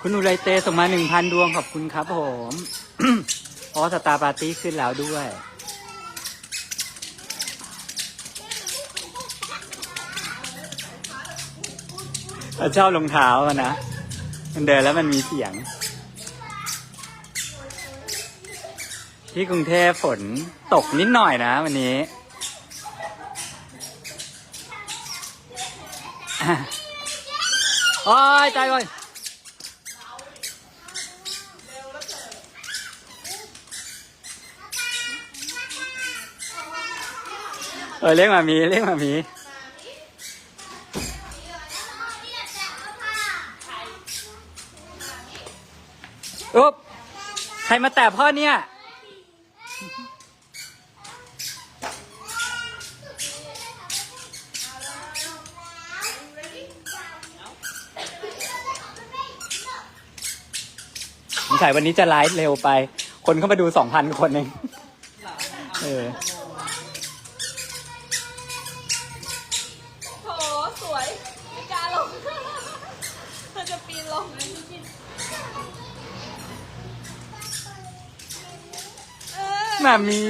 คุณอุไรเตส่งมาหนึ่งพันดวงขอบคุณครับผมเพราะสตาร์ปาร์ตี้ขึ้นแล้วด้วย เราชอบรองเท้าอะนะ มันเดินแล้วมันมีเสียง ที่กรุงเทพฝนตกนิดหน่อยนะวันนี้โอ้ยใจก่อน เออเรียกมามีเรียกมามีอุ๊บใครมาแตะพ่อเนี่ย สงสัยวันนี้จะไลฟ์เร็วไป คนเข้ามาดูสองพันคนเอง เออ ยไม่กล้าลงเธอจะปีนลงเออหมามี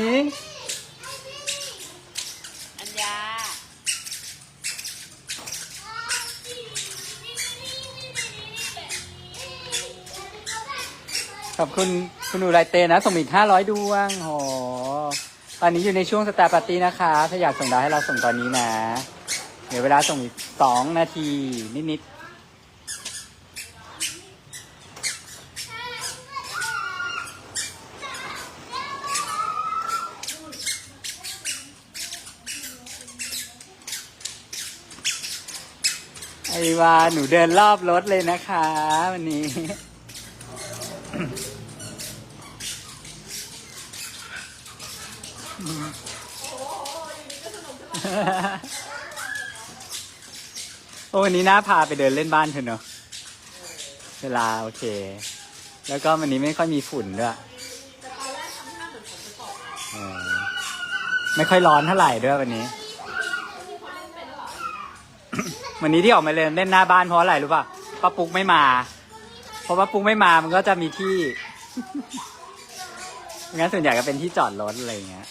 อัญญาขอบคุณคุณอุไรเตนะ ส่งมาอีกห้าร้อยดวงโหตอนนี้อยู่ในช่วงสตาร์ปาร์ตี้นะคะ ถ้าอยากส่งดาวให้เราส่งตอนนี้นะ เดี๋ยวเวลาส่งอีกสองนาทีนิดๆไอวาหนูเดินรอบรถเลยนะคะวันนี้ โอ้ วันนี้น่าพาไปเดินเล่นบ้านเธอเนอะเวลาโอเค แล้วก็วันนี้ไม่ค่อยมีฝุ่นด้วยเออไม่ค่อยร้อนเท่าไหร่ด้วยวันนี้ วันนี้ที่ออกมาเล่นเล่นหน้าบ้านเพราะอะไรรู้ป่ะป้าปุ๊กไม่มาเพราะว่าปุ๊กไม่มามันก็จะมีที่ งั้นส่วนใหญ่ก็เป็นที่จอดรถอะไรอย่างเงี้ย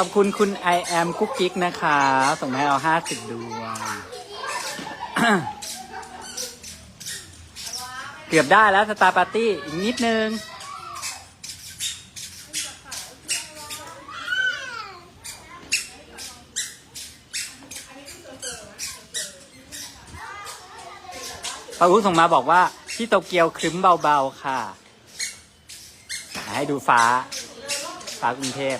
ขอบคุณคุณ I am กุ๊กกิ๊กนะคะ ส่งมาให้เราห้าสิบดวง เกือบได้แล้วสตาร์ปาร์ตี้อีกนิดนึง ปาอุส่งมาบอกว่า ที่โตเกียวครึ้มเบา ๆ ค่ะ ให้ดูฟ้า ฟ้ากรุงเทพ